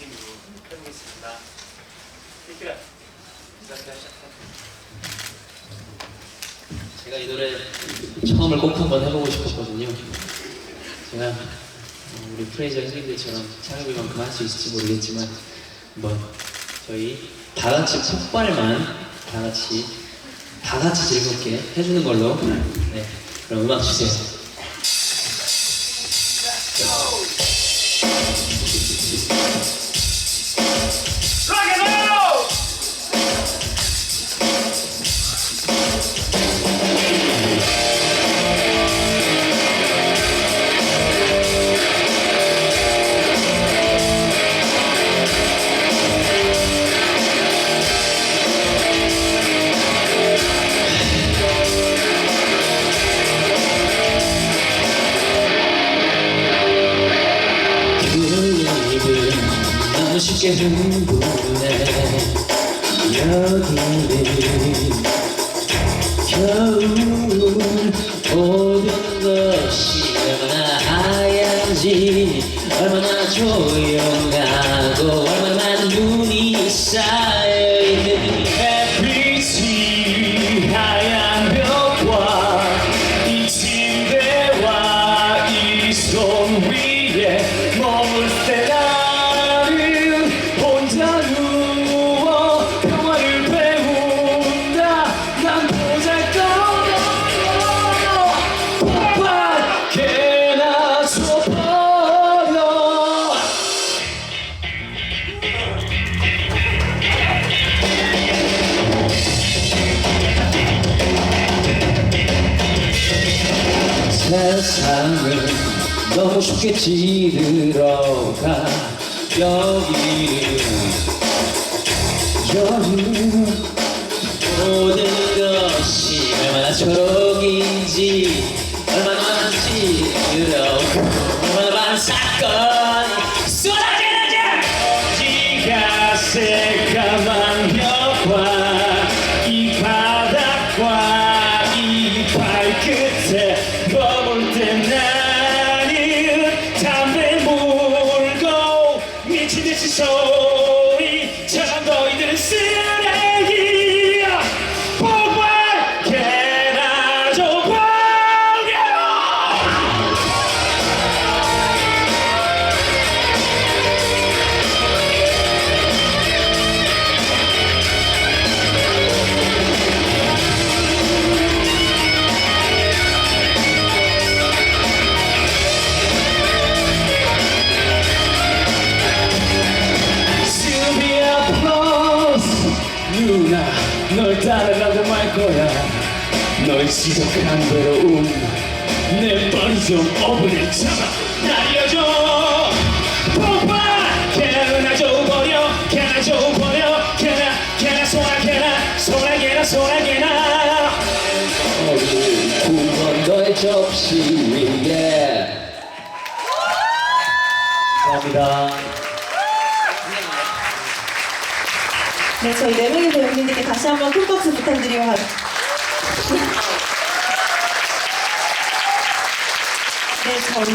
연습하는 느낌으로 해보겠습니다. 피크라 제가 이 노래 처음을 꼭 한번 해보고 싶었거든요. 제가 어, 우리 프레이저 형님들처럼 창의만큼 할 수 있을지 모르겠지만 한번 저희 다 같이 폭발만 다 같이 다 같이 즐겁게 해주는 걸로 네 그럼 음악 주세요. 하얀지. 얼마나 조용하고 얼마나 눈이 쌓여 너무 쉽게 찌들어가 여기는 여기는 지적한 괴로움. 내좀 오븐에 잡아 날려줘. 폭발! 개나 줘버려. 개나 줘버려. 개나 개나 소나 개나. 소나 개나 소나 개나. 두번 너의 접시 위에 감사합니다. 네, 저희 네 명의 배우님들께 다시 한번 큰 박수 부탁드리고 가. 네, 저희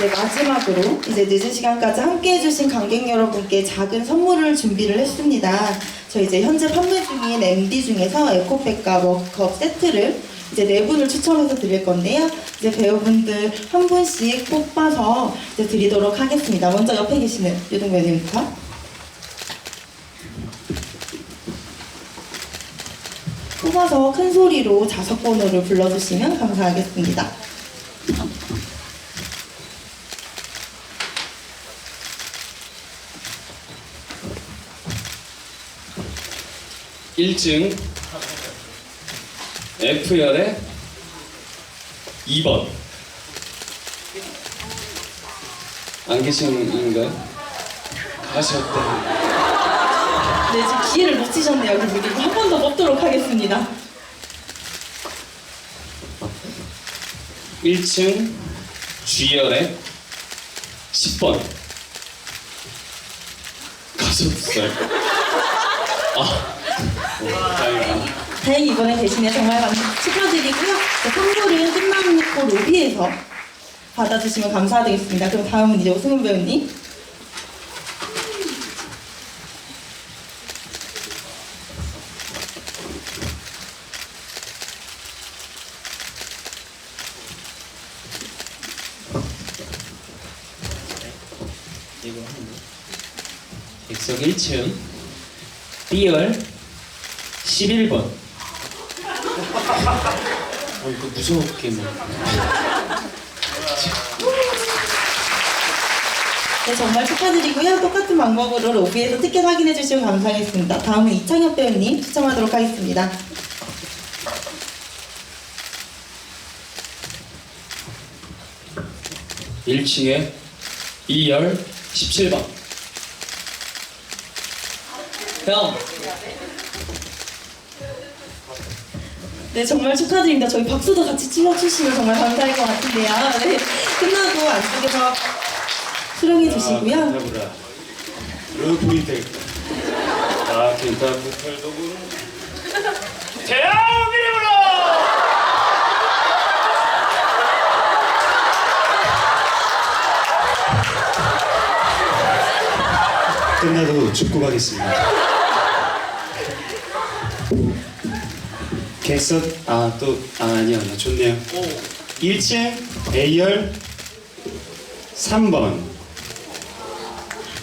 네, 마지막으로 이제 늦은 시간까지 함께 해주신 관객 여러분께 작은 선물을 준비를 했습니다. 저희 이제 현재 판매 중인 MD 중에서 에코백과 워크업 세트를 이제 네 분을 추첨해서 드릴 건데요. 이제 배우분들 한 분씩 뽑아서 이제 드리도록 하겠습니다. 먼저 옆에 계시는 유동 배우님부터. 뽑아서 큰 소리로 좌석 번호를 불러주시면 감사하겠습니다. 일층 F열의 2번 안 계신가요? 가셨다 네, 지금 기회를 놓치셨네요. 그리고 한번 더 뽑도록 하겠습니다. 1층 G열의 10번 가셨어요 아 어, 다행이다 다행히 이번에 대신에 정말 감- 축하드리고요. 네, 선물은 끝나고 로비에서 받아주시면 감사드리겠습니다. 그럼 다음은 이제 오승훈 배우님. 이거 객석 1층 B열 11번 어 이거 무서웠게 뭐 네, 정말 축하드리고요. 똑같은 방법으로 로비에서 티켓 확인해 주시면 감사하겠습니다. 다음은 이창엽 배우님 추첨하도록 하겠습니다. 일층에 2열 17번. 형 네, 정말 축하드립니다. 저희 박수도 같이 치워주시면 정말 감사할 것 같은데요. 네, 끝나고 안쪽에서 수령해 주시고요. 아. 부털도 부르. 대형 이름 끝나도 축구 가겠습니다. 객석 아또 아, 아니요 아니요 좋네요. 1층 A열 3번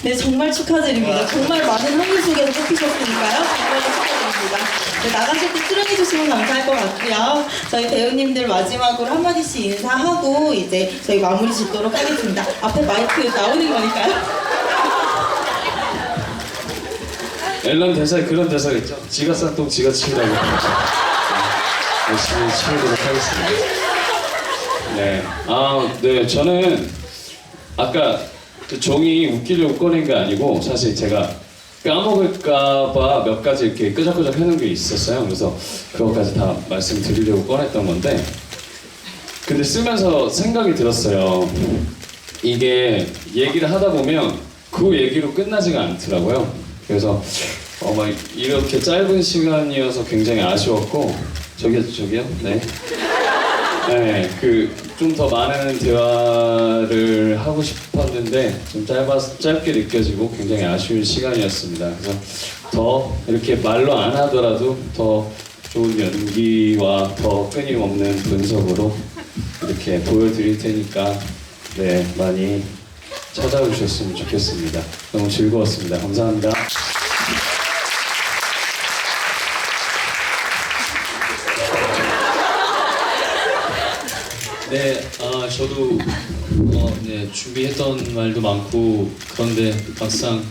네, 정말 축하드립니다. 정말 많은 한글 속에서 뽑히셨으니까요. 정말 축하드립니다. 네, 나가실 때 수령해 주시면 감사할 것 같고요. 저희 배우님들 마지막으로 한마디씩 인사하고 이제 저희 마무리 짓도록 하겠습니다. 앞에 마이크 나오는 거니까요. 앨런 대사에 그런 대사가 있죠. 지가 싼 똥 지가 치우라고. 네, 열심히 치우도록 하겠습니다. 네. 아, 네. 저는 아까 그 종이 웃기려고 꺼낸 게 아니고 사실 제가 까먹을까봐 몇 가지 이렇게 끄적끄적 해놓은 게 있었어요. 그래서 그것까지 다 말씀드리려고 꺼냈던 건데 근데 쓰면서 생각이 들었어요. 이게 얘기를 하다 보면 그 얘기로 끝나지가 않더라고요. 그래서 어, 막 이렇게 짧은 시간이어서 굉장히 아쉬웠고 저기요 저기요 네. 네, 그 좀 더 많은 대화를 하고 싶었는데 좀 짧아 짧게 느껴지고 굉장히 아쉬운 시간이었습니다. 그래서 더 이렇게 말로 안 하더라도 더 좋은 연기와 더 끊임없는 분석으로 이렇게 보여드릴 테니까 네 많이 찾아오셨으면 좋겠습니다. 너무 즐거웠습니다. 감사합니다. 네, 아 저도 어, 네, 준비했던 말도 많고 그런데 막상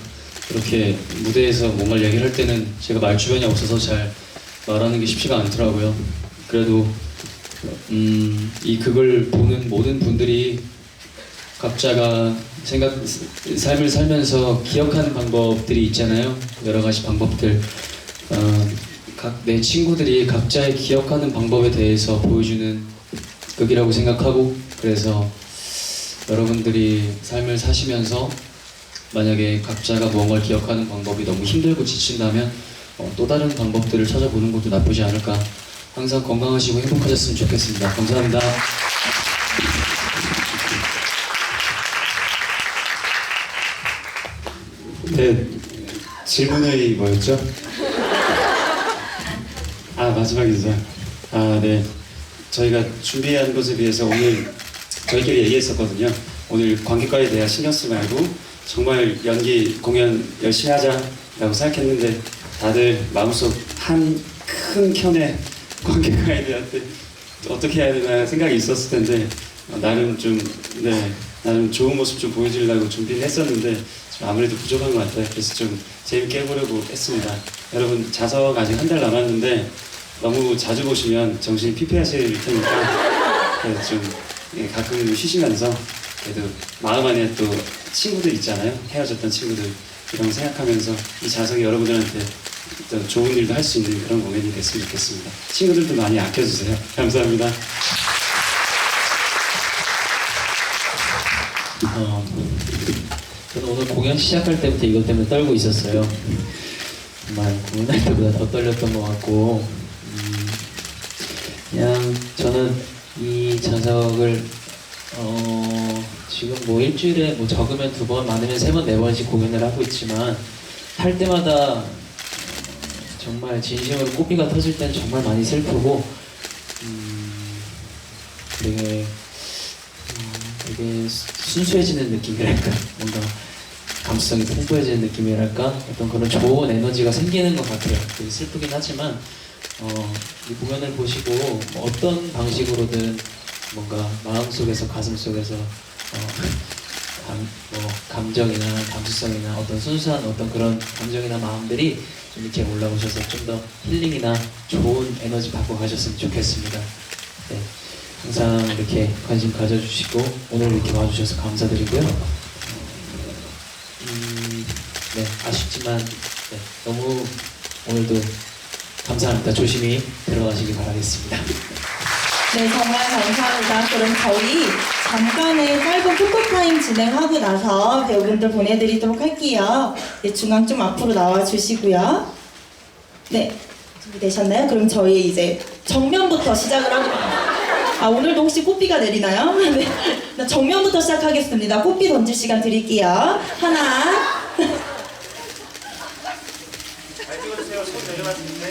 이렇게 무대에서 뭔가를 얘기를 할 때는 제가 말 주변이 없어서 잘 말하는 게 쉽지가 않더라고요. 그래도 음, 이 극을 보는 모든 분들이 각자가 생각 삶을 살면서 기억하는 방법들이 있잖아요. 여러 가지 방법들. 어, 각내 친구들이 각자의 기억하는 방법에 대해서 보여주는 극이라고 생각하고 그래서 여러분들이 삶을 사시면서 만약에 각자가 무언가를 기억하는 방법이 너무 힘들고 지친다면 어, 또 다른 방법들을 찾아보는 것도 나쁘지 않을까 항상 건강하시고 행복하셨으면 좋겠습니다 감사합니다 네 질문이 뭐였죠? 아 마지막 인사. 아 네 저희가 준비한 것에 비해서 오늘 저희끼리 얘기했었거든요. 오늘 관객과에 대한 신경 쓰지 말고 정말 연기 공연 열심히 하자라고 생각했는데 다들 마음속 한 큰 켠에 관객과에 대한 어떻게 해야 되나 생각이 있었을 텐데 어, 나름 좀 네 나름 좋은 모습 좀 보여주려고 준비를 했었는데 좀 아무래도 부족한 것 같아요. 그래서 좀 재밌게 해보려고 했습니다. 여러분 자석 아직 한 달 남았는데 너무 자주 보시면 정신이 피폐하실 테니까 그래서 좀 예, 가끔 쉬시면서 그래도 마음 안에 또 친구들 있잖아요. 헤어졌던 친구들 이런 거 생각하면서 이 자석이 여러분들한테 또 좋은 일도 할 수 있는 그런 공연이 됐으면 좋겠습니다. 친구들도 많이 아껴주세요. 감사합니다. 어, 저는 오늘 공연 시작할 때부터 이것 때문에 떨고 있었어요. 정말 공연할 때보다 더 떨렸던 것 같고 음, 그냥 저는 이 자석을 어 지금 뭐 일주일에 뭐 적으면 두 번 많으면 세 번 네 번씩 공연을 하고 있지만 할 때마다 정말 진심으로 꼬비가 터질 땐 정말 많이 슬프고 음 되게 음, 되게 수- 순수해지는 느낌이랄까? 뭔가 감수성이 풍부해지는 느낌이랄까 어떤 그런 좋은 에너지가 생기는 것 같아요. 슬프긴 하지만 어, 이 공연을 보시고 뭐 어떤 방식으로든 뭔가 마음속에서 가슴속에서 어, 감, 뭐 감정이나 감수성이나 어떤 순수한 어떤 그런 감정이나 마음들이 좀 이렇게 올라오셔서 좀 더 힐링이나 좋은 에너지 받고 가셨으면 좋겠습니다. 네, 항상 이렇게 관심 가져주시고 오늘 이렇게 와주셔서 감사드리고요. 음, 네, 아쉽지만 네, 너무 오늘도 감사합니다. 조심히 들어가시기 바라겠습니다. 네, 정말 감사합니다. 그럼 저희 잠깐의 짧은 포토타임 진행하고 나서 배우분들 보내드리도록 할게요. 네, 중앙 좀 앞으로 나와 주시고요. 네, 준비되셨나요? 그럼 저희 이제 정면부터 시작을 하고. 아, 오늘도 혹시 꽃비가 내리나요? 네. 나 정면부터 시작하겠습니다. 꽃비 던질 시간 드릴게요. 하나, 잘 찍어주세요. 손 내려놨는데.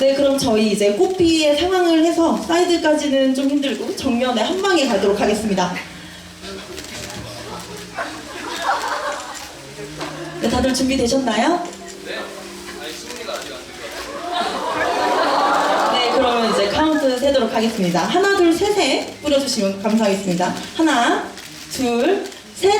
네, 그럼 저희 이제 꽃비의 상황을 해서 사이드까지는 좀 힘들고 정면에 한 방에 가도록 하겠습니다. 네, 다들 준비되셨나요? 네, 그러면 이제 세도록 하겠습니다. 하나, 둘, 셋에 뿌려주시면 감사하겠습니다. 하나, 둘, 셋.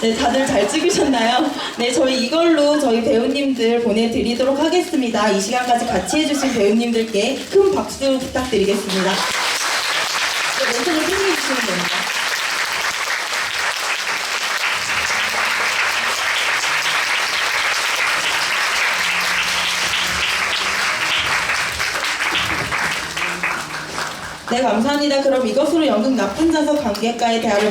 네, 다들 잘 찍으셨나요? 네, 저희 이걸로 저희 배우님들 보내드리도록 하겠습니다. 이 시간까지 같이 해주신 배우님들께 큰 박수 부탁드리겠습니다. 네, 멘트를 힘내주시면 됩니다. 감사합니다. 그럼 이것으로 연극 나쁜 자석 관객과의 대화를 마치